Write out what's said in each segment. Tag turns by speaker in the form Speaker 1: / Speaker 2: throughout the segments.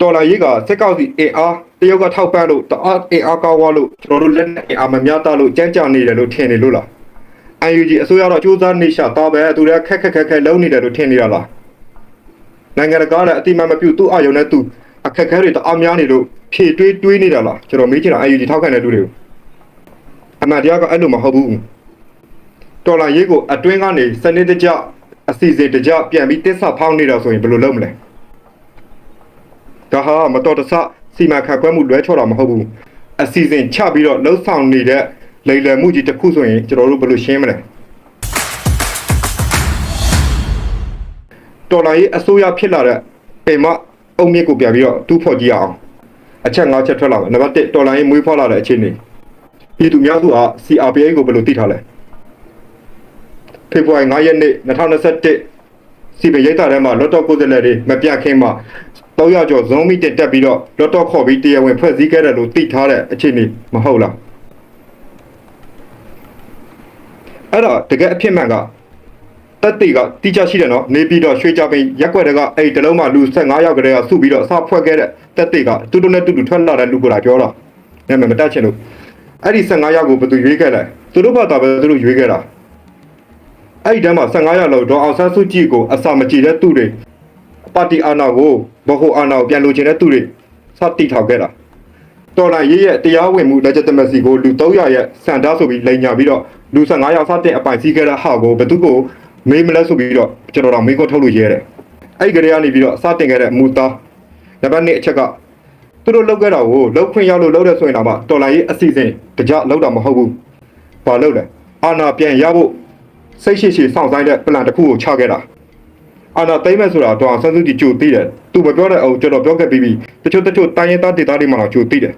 Speaker 1: တော်လာရေးကစက်ကောက်စီအင်အားတရုတ်ကထောက်ပံ့လို့တအားအင်အားကောင်းသွားလို့ကျွန်တော်တို့လက်နဲ့အင်အားမများတာလို့ကြမ်းကြနေတယ်လို့ထင်နေလို့လား UNG အစိုးရတော့စူးစမ်းနေရှာတော့ပဲသူတွေကခက်ခက်ခက်ခက်လုံးနေတယ်လို့ထင်နေတာလားနိုင်ငံတကာလည်းအတိမတ်မပြုသူ့အယုံနဲ့သူအခက်ခဲတွေတအားများနေလို့ဖြည့်တွေးတွေးနေတာလားကျွန်တော်မေးချင်တာ UNG ထောက်ခံတဲ့လူတွေကိုအမှန်တရားကအဲ့လိုမဟုတ်ဘူးတော်လာရေးကိုအတွင်းကနေစနစ်တကျအစီအစဉ်တကျပြန်ပြီးတစ္ဆဖောင်းနေတာဆိုရင်ဘယ်လိုလုပ်မလဲ ဒါဟာမတော်တဆစီမံခန့်ခွဲမှုလွဲချော်တာမဟုတ်ဘူးအစီအစဉ်ချပြီးတော့လှုပ်ဆောင်နေတဲ့လိမ်လည်မှုကြီးတစ်ခုဆိုရင်ကျွန်တော်တို့ဘယ်လိုရှင်းမလဲတော်လိုင်းအစိုးရဖြစ်လာတဲ့ပင်မအုံမြင့်ကိုပြန်ပြီးတော့တူးဖော်ကြည့်အောင်အချက်၅ချက်ထွက်လာမယ်နံပါတ်1တော်လိုင်းမွေးဖွားလာတဲ့အခြေအနေပြည်သူများစုဟာ CRPA ကိုဘယ်လိုသိထားလဲဖေဖော်ဝါရီ9ရက်နေ့2021 စီပရိတ်တာထဲမှာလော့တော့ကိုယ်စားလှယ်တွေမပြတ်ခင်းမှာ300ကျော်ဇုံးမီတက်တက်ပြီးတော့လော့တော့ခေါ်ပြီးတရားဝင်ဖွဲ့စည်းခဲ့တယ်လို့သိထားတဲ့အခြေအနေမဟုတ်လားအဲ့တော့တကယ်အဖြစ်မှန်ကတက်တေကတိကျရှိတယ်နော်နေပြီးတော့ရွှေကြပင်ရက်ွက်တွေကအဲ့ဒီတလုံးမှလူ15ယောက်ကလေးကစုပြီးတော့အစဖွဲ့ခဲ့တဲ့တက်တေကတူတူနဲ့တူတူထွက်လာတဲ့လူကိုလာပြောတာနာမည်မတက်ချင်လို့အဲ့ဒီ15ယောက်ကိုဘယ်သူရွေးခဲ့လဲသူတို့ဘာသာပဲသူတို့ရွေးခဲ့တာ အဲ့ဒီတန်းမှာ15ရက်လောက်ဒေါ်အောင်ဆန်းစုကြည်ကိုအစာမကြည်တဲ့သူတွေပါတီအာဏာကိုဘဟုအာဏာကိုပြန်လိုချင်တဲ့သူတွေစတိထောက်ခဲ့တာတော်လိုင်းရေးရဲ့တရားဝင်မှု legitimacy ကိုလူ300ရဲ့စံတားဆိုပြီးလိန်ညာပြီးတော့လူ15ယောက်စတဲ့အပိုင်စီးခဲ့တဲ့ဟာကိုဘယ်သူကိုမေးမလဲဆိုပြီးတော့ကျွန်တော်တို့မေးခွန်းထုတ်လို့ရဲတယ်အဲ့ဒီကလေးကနေပြီးတော့စတင်ခဲ့တဲ့မူသားနံပါတ်1အချက်ကသူတို့လောက်ခဲ့တာကိုလောက်ခွင့်ရောက်လို့လောက်တဲ့ဆိုရင်တော့တော်လိုင်းရေးအစီအစဉ်တကြလောက်တာမဟုတ်ဘူးဘာလို့လဲအာဏာပြန်ရဖို့ စိတ်ရှိရှိစောင့်ဆိုင်တဲ့ plan တစ်ခုကိုချခဲ့တာအာနာသိမ့်မဲ့ဆိုတာတော့ဆန်းစုကြည်ကြိုသိတယ်သူမပြောတဲ့အုပ်ကျွန်တော်ပြောခဲ့ပြီးပြီတချို့တချို့တိုင်းရင်းသားဒေသတွေမှာတော့ကြိုသိတယ်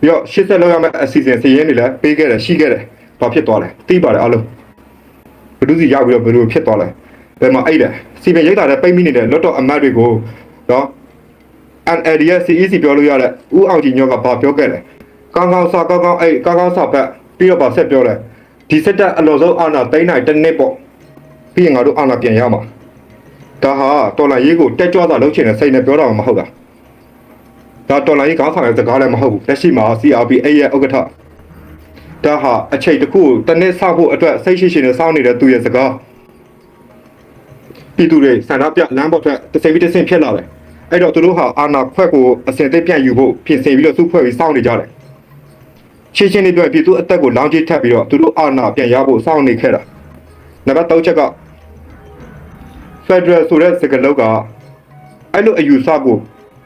Speaker 1: ပြီးတော့ရှစ်ဆက်လောက်ရမယ့်အစီအစဉ်စီရင်တွေလည်းပေးခဲ့တယ်ရှိခဲ့တယ်ဘာဖြစ်သွားလဲသိပါတယ်အားလုံးဘယ်သူစီရောက်ပြီးတော့ဘယ်လိုဖြစ်သွားလဲဘယ်မှာအဲ့လဲစီပင်ရိတ်တာတဲ့ပိတ်မိနေတဲ့လွတ်တော်အမတ်တွေကိုနော် NLD ရဲ့ CEC ပြောလို့ရတဲ့ဦးအောင်ကြည်ညော့ကဘာပြောခဲ့လဲကောင်းကောင်းစကောင်းကောင်းအဲ့ကောင်းကောင်းစဘက်ပြီးတော့ဗာဆက်ပြောလဲ ဒီစက်တက်အလောဆုံးအာဏာသိမ်းနိုင်တစ်နှစ်ပေါ့ပြီးရင်ငါတို့အာဏာပြန်ရမှာဒါဟာတော်လိုင်းရေးကိုတက်ကြွစွာလုပ်ချင်တဲ့စိတ်နဲ့ပြောတာမှမဟုတ်တာဒါတော်လိုင်းရေးကောင်းဆောင်ရဲ့စကားလည်းမဟုတ်ဘူးလက်ရှိမှာ CRP အဲ့ရဲ့ဥက္ကဋ္ဌဒါဟာအချိန်တစ်ခုကိုတစ်နှစ်ဆောက်ဖို့အတွက်စိတ်ရှိရှိနဲ့စောင့်နေတဲ့သူရဲ့စကားပြည်သူတွေစန္ဒပြလမ်းပေါ်ထွက်တစ်စိမ်ပြီးတစ်စိမ်ဖြစ်လာတယ်အဲ့တော့သူတို့ဟာအာဏာခွက်ကိုအစင်သိပ်ပြန်ယူဖို့ပြင်ဆင်ပြီးတော့စုဖွဲ့ပြီးစောင့်နေကြတယ် ရှင်းရှင်းလေးပြောရင်ပြည်သူအသက်ကိုလောင်းကြီးထပ်ပြီးတော့သူတို့အာဏာပြန်ရဖို့စောင့်နေခဲ့တာနံပါတ်3ချက်က Federal ဆိုတဲ့စကားလုံးကအဲ့လိုအယူဆကို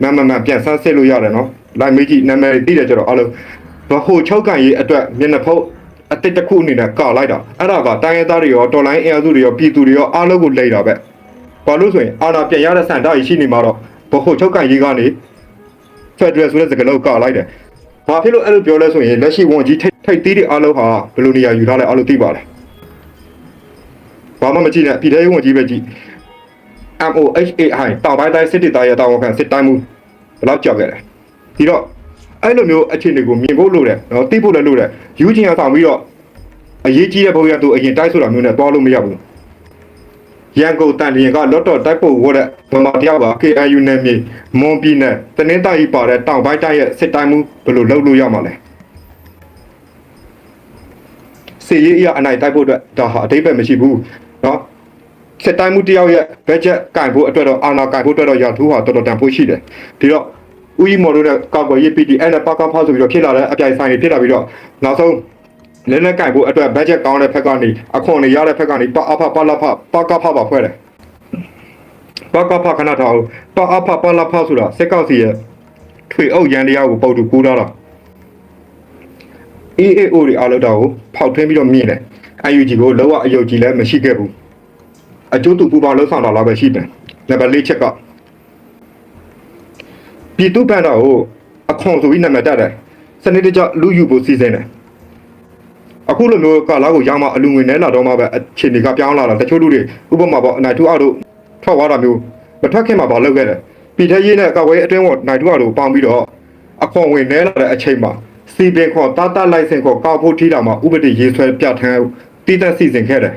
Speaker 1: မန်မန်ပြန်ဆန်းစစ်လို့ရတယ်နော်လိုက်မေးကြည့်နာမည်သိတယ်ကြတော့အဲ့လိုဘဟိုချုပ်ကန်ရေးအတွက်မျက်နှာဖုတ်အတစ်တစ်ခုအနေနဲ့ကာလိုက်တာအဲ့ဒါကတိုင်းရင်းသားတွေရောတော်လိုင်းအင်အားစုတွေရောပြည်သူတွေရောအားလုံးကိုလိမ်တာပဲဘာလို့ဆိုရင်အာဏာပြန်ရတဲ့စံတားကြီးရှိနေမှာတော့ဘဟိုချုပ်ကန်ရေးကနေ Federal ဆိုတဲ့စကားလုံးကာလိုက်တယ်။ ဘာဖြစ်လို့အဲ့လိုပြောလဲဆိုရင်လက်ရှိဝန်ကြီးထိပ်ထိပ်သီးတွေအားလုံးဟာဘယ်လိုနေရာယူထားလဲအားလုံးသိပါတယ်။ဘာမှမကြည့်နဲ့ပြည်ထောင်ဝန်ကြီးပဲကြည့်။ MOHAI တောင်ပိုင်းတိုင်းစစ်တီသားရဲ့တာဝန်ခံစစ်တိုင်းမှုဘယ်တော့ကြောက်ခဲ့လဲ။ဒီတော့အဲ့လိုမျိုးအခြေအနေကိုမြင်ဖို့လိုတယ်နော်သိဖို့လည်းလိုတယ်။ယူချင်အောင်ဆောင်ပြီးတော့အရေးကြီးတဲ့ဘုံရသူအရင်တိုက်ဆိုတာမျိုးနဲ့တွားလို့မရဘူး။ ရန်ကုန်တန်လျင်ကလော့တော်တိုက်ဖို့ဝတ်တဲ့ဗမာတယောက်က KNU နယ်မြေမွန်ပြည်နယ်တနင်္သာရီပါတဲ့တောင်ပိုင်းတိုင်းရဲ့စစ်တိုင်းမှုဘယ်လိုလုပ်လို့ရမှာလဲစီရေးအရအနိုင်တိုက်ဖို့အတွက်ဒါဟာအတိတ်ပဲမရှိဘူးเนาะစစ်တိုင်းမှုတယောက်ရဲ့ budget ကင်ဖို့အတွက်တော့အာဏာကင်ဖို့အတွက်တော့ရာထူးဟာတော်တော်တန်ဖို့ရှိတယ်ဒီတော့ဦးကြီးမော်တို့နဲ့ကောက်ကွယ်ရေး PDN နဲ့ပကဖောက်ဆိုပြီးတော့ဖြစ်လာတဲ့အပြိုင်ဆိုင်တွေဖြစ်လာပြီးတော့နောက်ဆုံး လဲလဲကင်ဖို့အတွက် budget ကောင်းတဲ့ဖက်ကနေအခွန်တွေရတဲ့ဖက်ကနေပအဖပလဖပကဖပါဖွဲ့တယ်ပကဖခဏထားအောင်ပအဖပလဖဆိုတာစက်ကောက်စီရဲ့ထွေအုပ်ရန်တရားကိုပုတ်တူကူးထားတာ EAO တွေအားလုံးတော့ကိုဖောက်ထွင်းပြီးတော့မြင်တယ် UNG ကိုလောကအယုတ်ကြီးလည်းမရှိခဲ့ဘူးအကျိုးတူပူပါလှုပ်ဆောင်တာလားပဲရှိတယ်နံပါတ်၄ချက်ကပြည်သူ့ဘဏ္ဍာကိုအခွန်ဆိုပြီးနာမည်တက်တယ်စနစ်တကျလူယူဖို့စီစဉ်တယ် အခုလိုမျိုးကာလာကိုရောင်းမှအလူငွေနဲလာတော့မှပဲအခြေအနေကပြောင်းလာတာတချို့လူတွေဥပမာပေါ့အနိုင်တူအောက်တို့ထွက်သွားတာမျိုးမထွက်ခင်မှာဘာလုပ်ခဲ့လဲပြည်ထရေးနဲ့အကဝဲအတွင်းဝနိုင်တူအလိုပေါင်းပြီးတော့အခွန်ဝင်နဲလာတဲ့အချိန်မှာစီပင်ခေါ်တာတာလိုက်စင်ခေါ်ကောက်ဖို့ထီတာမှာဥပဒေရေးဆွဲပြဋ္ဌာန်းတည်သက်စီစဉ်ခဲ့တယ်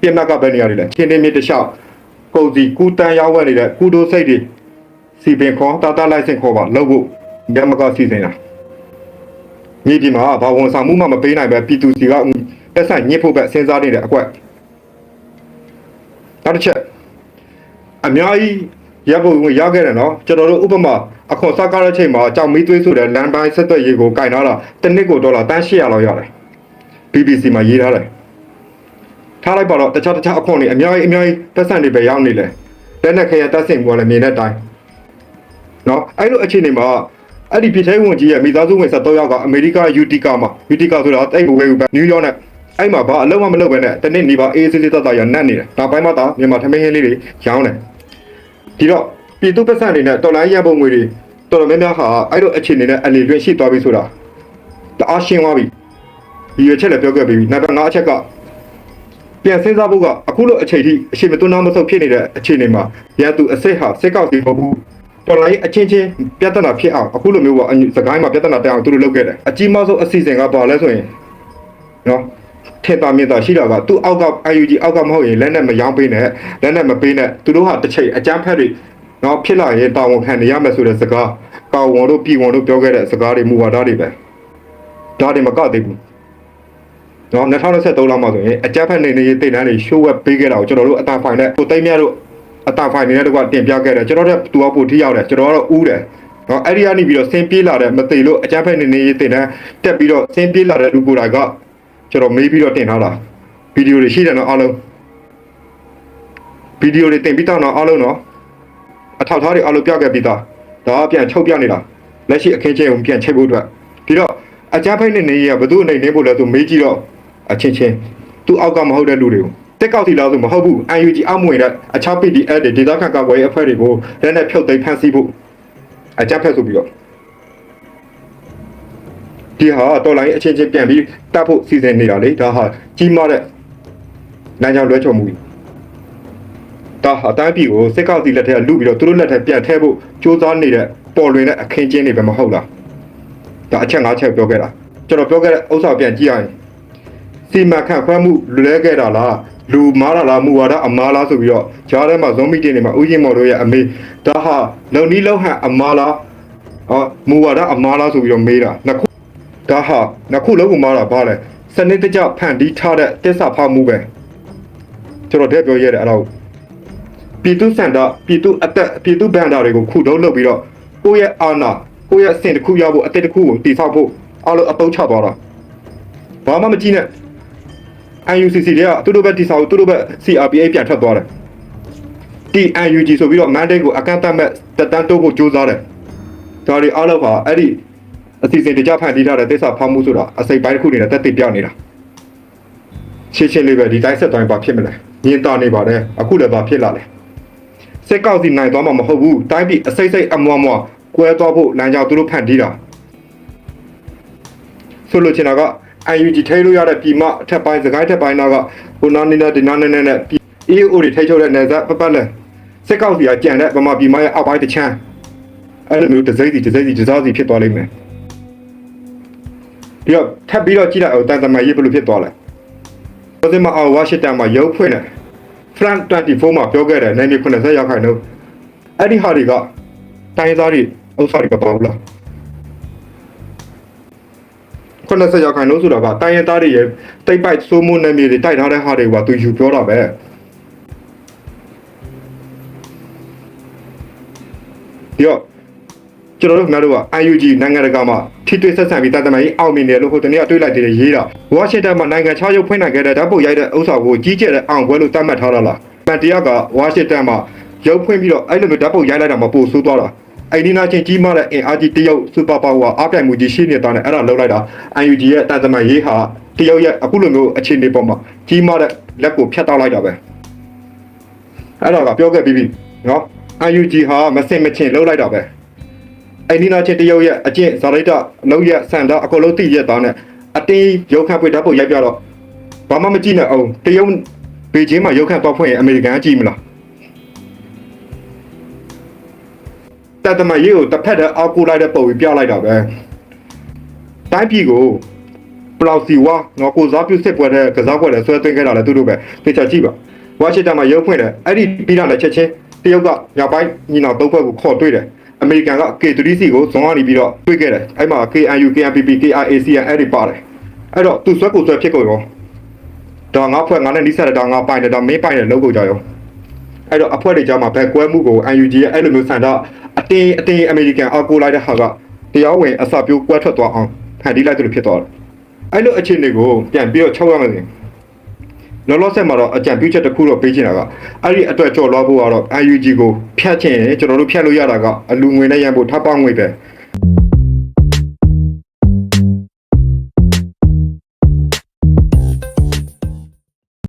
Speaker 1: ပြင်မကပဲနေရတယ်လေချင်းနေမြစ်တလျှောက်ကုန်စီကူတန်ရောက်ဝဲနေတဲ့ကုတိုးစိတ်တွေစီပင်ခေါ်တာတာလိုက်စင်ခေါ်ပါလုပ်ဖို့ညမကစီစဉ်တာ မြေပြင်မှာဘာဝန်ဆောင်မှုမှမပေးနိုင်ပဲပြည်သူစီကတက်ဆိုင်ညစ်ဖို့ပဲစဉ်းစားနေတဲ့အကွက်နောက်တစ်ချက်အများကြီးရပ်ဖို့ရခဲ့တယ်နော်ကျွန်တော်တို့ဥပမာအခွန်စကားတဲ့ချိန်မှာကြောင်မီးသွေးဆိုတဲ့လမ်းပိုင်းဆက်သွယ်ရေးကိုကင်ထားတာတစ်နှစ်ကိုဒေါ်လာတန်း800လောက်ရတယ် BBC မှာရေးထားတယ်ထားလိုက်ပါတော့တခြားတခြားအခွန်တွေအများကြီးအများကြီးတက်ဆန်တွေပဲရောက်နေလေလက်နဲ့ခရတက်ဆင်ပေါ်လည်းမြင်တဲ့အတိုင်းနော်အဲ့လိုအခြေအနေမှာ အဲ့ဒီပြည်ထိုင်ဝန်ကြီးရဲ့မိသားစုဝင်73ယောက်ကအမေရိက UTK မှာ UTK ဆိုတာတိတ်ကိုဝေဘူးပဲနယူးယောက်နဲ့အဲ့မှာဘာအလုံးမမလုပ်ပဲနဲ့တနေ့နေပါအေးစစ်စစ်တတ်တာရနတ်နေတယ်နောက်ပိုင်းမှာတော့မြန်မာထမင်းဟင်းလေးတွေရောင်းတယ်ဒီတော့ပြည်သူပတ်စံတွေနဲ့တော်လိုင်းရပုံငွေတွေတော်တော်များများဟာအဲ့လိုအခြေအနေနဲ့အနေလွင့်ရှိသွားပြီဆိုတာတအားရှင်းသွားပြီဒီရချက်လည်းပြောခဲ့ပြီးပြီနောက်တော့ငါအချက်ကပြန်စဉ်းစားဖို့ကအခုလိုအခြေထိအရှိမသွန်းမဆုပ်ဖြစ်နေတဲ့အခြေအနေမှာရန်သူအစစ်ဟာစစ်ကောက်စီမဟု တ်ဘူးတော်လိုင်းအချင်းချင်းပြဿနာဖြစ်အောင်အခုလိုမျိုးကအစကိုင်းမှာပြဿနာတက်အောင်သူတို့လုပ်ခဲ့တယ်အကြီးမားဆုံးအစီအစဉ်ကဘာလဲဆိုရင်နော်ထင်သာမြင်သာရှိတာကသူ့အောက်က IUG အောက်ကမဟုတ်ရင်လက်နဲ့မရောင်းပေးနဲ့လက်နဲ့မပေးနဲ့သူတို့ဟာတစ်ချိန်အကြမ်းဖက်တွေနော်ဖြစ်လာရင်တာဝန်ခံနေရမယ်ဆိုတဲ့စကားကာဝန်တို့ပြည်ဝန်တို့ပြောခဲ့တဲ့စကားတွေမူဝါဒတွေပဲဒါတွေမကသေးဘူးနော်2023လောက်မှဆိုရင်အကြမ်းဖက်နေနေရေးတိတ်တန်းတွေ show web ပေးခဲ့တာကိုကျွန်တော်တို့အတန်ဖိုင်နဲ့ကိုသိမ်းမြတ်တို့ အတန်ဖိုင်နေတဲ့တကွတင်ပြခဲ့တယ်ကျွန်တော်တို့ကသူကပိုထိရောက်တယ်ကျွန်တော်ကတော့ဥတယ်နော်အဲ့ဒီကနေပြီးတော့ဆင်းပြေးလာတဲ့မသိလို့အကြမ်းဖက်နေနေရေးတိတ်တန်းတက်ပြီးတော့ဆင်းပြေးလာတဲ့လူကိုယ်တိုင်ကကျွန်တော်မေးပြီးတော့တင်ထားတာဗီဒီယိုတွေရှိတယ်နော်အားလုံးဗီဒီယိုတွေတင်ပြီးတော့နော်အားလုံးနော်အထောက်အထားတွေအားလုံးပြခဲ့ပြီးသားဒါကပြန်ချုပ်ပြနေတာလက်ရှိအခင်းချင်းကိုပြန်ချိန်ဖို့အတွက်ဒီတော့အကြမ်းဖက်နေနေရေးကဘယ်သူအနေနဲ့ဖို့လဲဆိုမေးကြည့်တော့အချင်းချင်းသူ့အောက်ကမဟုတ်တဲ့လူတွေကို တက်ကောက်တီလားဆိုမဟုတ်ဘူး UNG အောက်မွေတဲ့အခြား PDF တွေဒေသခံကာကွယ်ရေးအဖွဲ့တွေကိုလက်နဲ့ဖြုတ်သိမ်းဖမ်းဆီးဖို့အကြမ်းဖက်ဆိုပြီးတော့ဒီဟာတော်လိုင်းအချင်းချင်းပြန်ပြီးတတ်ဖို့စီစဉ်နေတာလေဒါဟာကြီးမားတဲ့လမ်းကြောင်းလွှဲချော်မှုကြီးဒါဟာအတိုင်းပြည်ကိုစစ်ကောက်တီလက်ထက်လူပြီးတော့သူတို့လက်ထက်ပြန်ထည့်ဖို့စ조사နေတဲ့ပေါ်လွင်တဲ့အခင်းကျင်းတွေပဲမဟုတ်လားဒါအချက်၅ချက်ပြောခဲ့တာကျွန်တော်ပြောခဲ့တဲ့ဥစ္စာပြန်ကြည့်ရရင်စီမံခန့်ခွဲမှုလွဲခဲ့တာလား လူမားတာလားမူဝါဒအမားလားဆိုပြီးတော့ဂျားထဲမှာဇွန်မီတင်တွေမှာဥယျာဉ်မော်တို့ရဲ့အမေဒါဟာလုံနီးလုံဟန်အမားလားအော်မူဝါဒအမားလားဆိုပြီးတော့မေးတာနှစ်ခုဒါဟာနှစ်ခုလုံးကမားတာဘာလဲစနစ်တကျဖန်တီးထားတဲ့တစ္ဆာဖောက်မှုပဲကျွန်တော်တဲ့ပြောရဲတယ်အဲ့ဒါကိုပြည်သူစန္ဒပြည်သူအသက်ပြည်သူဘန္တာတွေကိုခုတုံးလုပ်ပြီးတော့ကိုယ့်ရဲ့အာဏာကိုယ့်ရဲ့အဆင့်တစ်ခုရဖို့အသက်တစ်ခုကိုတည်ဆောက်ဖို့အားလုံးအတုံးချသွားတာဘာမှမကြည့်နဲ့ UNCC တွေကသူတို့ဘက်တိဆောက်သူတို့ဘက် CRPA ပြန်ထွက်သွားတယ် TNUG ဆိုပြီးတော့ mandate ကိုအကန့်အသတ်မဲ့တက်တန်းတိုးဖို့ကြိုးစားတယ်ဒါတွေအားလုံးပါအဲ့ဒီအစီအစဉ်တကြဖန်တီးထားတဲ့သစ္စာဖောက်မှုဆိုတာအစိပ်ပိုင်းတစ်ခုနေနဲ့တက်တည်ပြနေတာရှင်းရှင်းလေးပဲဒီတိုင်းဆက်တိုင်းပါဖြစ်မလဲညင်တာနေပါတယ်အခုလည်းပါဖြစ်လာတယ်စက်ကောက်စီနိုင်သွားမှာမဟုတ်ဘူးတိုင်းပြည်အစိတ်စိတ်အမွားမွားကွဲသွားဖို့လမ်းကြောင်းသူတို့ဖန်တီးတာဆိုလိုချင်တာက UNG ထိလို့ရတဲ့ပြည်မအထက်ပိုင်းစကိုင်းထက်ပိုင်းတော့ကဟိုနာနေနဲ့ဒီနာနေနဲ့နဲ့ EAO တွေထိချုပ်တဲ့နယ်စပ်ပတ်ပတ်လဲစစ်ကောက်စီကကြံတဲ့ဗမာပြည်မရဲ့အောက်ပိုင်းတစ်ချမ်းအဲ့လိုမျိုးတစ်စိမ့်စီတစ်စိမ့်စီတစ်စားစီဖြစ်သွားလိမ့်မယ်ပြီးတော့ထပ်ပြီးတော့ကြည့်လိုက်အောင်တန်တမာရေးဘယ်လိုဖြစ်သွားလဲဘယ်မှာအော်ဝါရှင်တန်မှာရုပ်ဖွင့်တယ် Frank 24မှာပြောခဲ့တယ်နိုင်မြေ90ရောက်ခိုင်တော့အဲ့ဒီဟာတွေကတိုင်းသားတွေဥစ္စာတွေမပေါ့ဘူးလား 90ရောက်ခိုင်လို့ဆိုတာကတိုင်းရသားတွေရဲ့တိတ်ပိုက်စိုးမိုးနေမြေတွေတိုက်ထားတဲ့ဟာတွေကသူယူပြောတာပဲဒီတော့ကျွန်တော်တို့ခင်ဗျားတို့က IUG နိုင်ငံတကာမှာထိတွေ့ဆက်ဆံပြီးတန်တမာကြီးအောင်မြင်တယ်လို့ဟိုတနေ့ကတွေးလိုက်တယ်ရေးတာဝါရှင်တန်မှာနိုင်ငံခြားရုပ်ဖွင့်နိုင်ခဲ့တဲ့ဓာတ်ပုံရိုက်တဲ့ဥစ္စာကိုကြီးကျယ်တဲ့အောင်ပွဲလို့သတ်မှတ်ထားတာလားပန်တရကဝါရှင်တန်မှာရုပ်ဖွင့်ပြီးတော့အဲ့လိုမျိုးဓာတ်ပုံရိုက်လိုက်တာမှပို့ဆိုးသွားတာ အိန္ဒိနာချင်းကြီးမားတဲ့အင်အားကြီးတရုတ်စူပါပါဝါအားပြိုင်မှုကြီးရှိနေတာနဲ့အဲ့ဒါလောက်လိုက်တာ IUG ရဲ့တန်တမာရေးဟာတရုတ်ရဲ့အခုလိုမျိုးအခြေအနေပေါ်မှာကြီးမားတဲ့လက်ကိုဖျက်တောက်လိုက်တာပဲအဲ့ဒါကပြောခဲ့ပြီးပြီနော် IUG ဟာမစင်မချင်းလောက်လိုက်တာပဲအိန္ဒိနာချင်းတရုတ်ရဲ့အကျင့်ဇာလိုက်တာလုံးရက်ဆန်တာအကုန်လုံးသိရက်သားနဲ့အတင်းရုပ်ခတ်ပွေဓာတ်ပုံရိုက်ပြတော့ဘာမှမကြည့်နဲ့အောင်တရုတ်ဘေကျင်းမှာရုပ်ခတ်တော့ဖွင့်ရင်အမေရိကန်ကကြည့်မလား တတမရေးကိုတစ်ဖက်တည်းအောက်ကူလိုက်တဲ့ပုံပြီးပြလိုက်တာပဲတိုင်းပြည်ကိုပလောက်စီဝါနော်ကိုစားပြုစစ်ပွဲတဲ့ကစားပွဲတဲ့ဆွဲသွင်းခဲ့တာလည်းသူတို့ပဲသိချာကြည့်ပါဝါရှင်တန်မှာရုပ်ဖွင့်တယ်အဲ့ဒီပြီးတာလည်းချက်ချင်းတရုတ်ကညပိုင်းညီနောင်သုံးဘက်ကိုခေါ်တွေ့တယ်အမေရိကန်က K3C ကိုဇွန်ကနေပြီးတော့တွေ့ခဲ့တယ်အဲ့မှာ KNU KNPP KRACN အဲ့ဒီပါတယ်အဲ့တော့သူဆွဲကိုဆွဲဖြစ်ကိုရောဒါငါဖွဲ့ငါနဲ့နီးစပ်တဲ့ဒါငါပိုင်တယ်ဒါမင်းပိုင်တယ်လုံးကိုကြရောအဲ့တော့အဖွဲ့တွေကြားမှာဘက်ကွဲမှုကို UNG ရဲ့အဲ့လိုမျိုးဆန္ဒ အတင်းအတင်းအမေရိကန်အောက်ကိုလိုက်တဲ့ဟာကတရားဝင်အစပြိုးကွဲထွက်သွားအောင်ဖန်တီးလိုက်သလိုဖြစ်သွားတယ်အဲ့လိုအခြေအနေကိုပြန်ပြီးတော့ချုပ်ရမယ်လောလောဆယ်မှာတော့အကြံပြုချက်တစ်ခုတော့ပေးချင်တာကအဲ့ဒီအတွက်ကြော်လွှားဖို့ကတော့ UNG ကိုဖျက်ချင်ရင်ကျွန်တော်တို့ဖျက်လို့ရတာကအလူငွေနဲ့ရန်ဖို့ထပ်ပငွေပဲ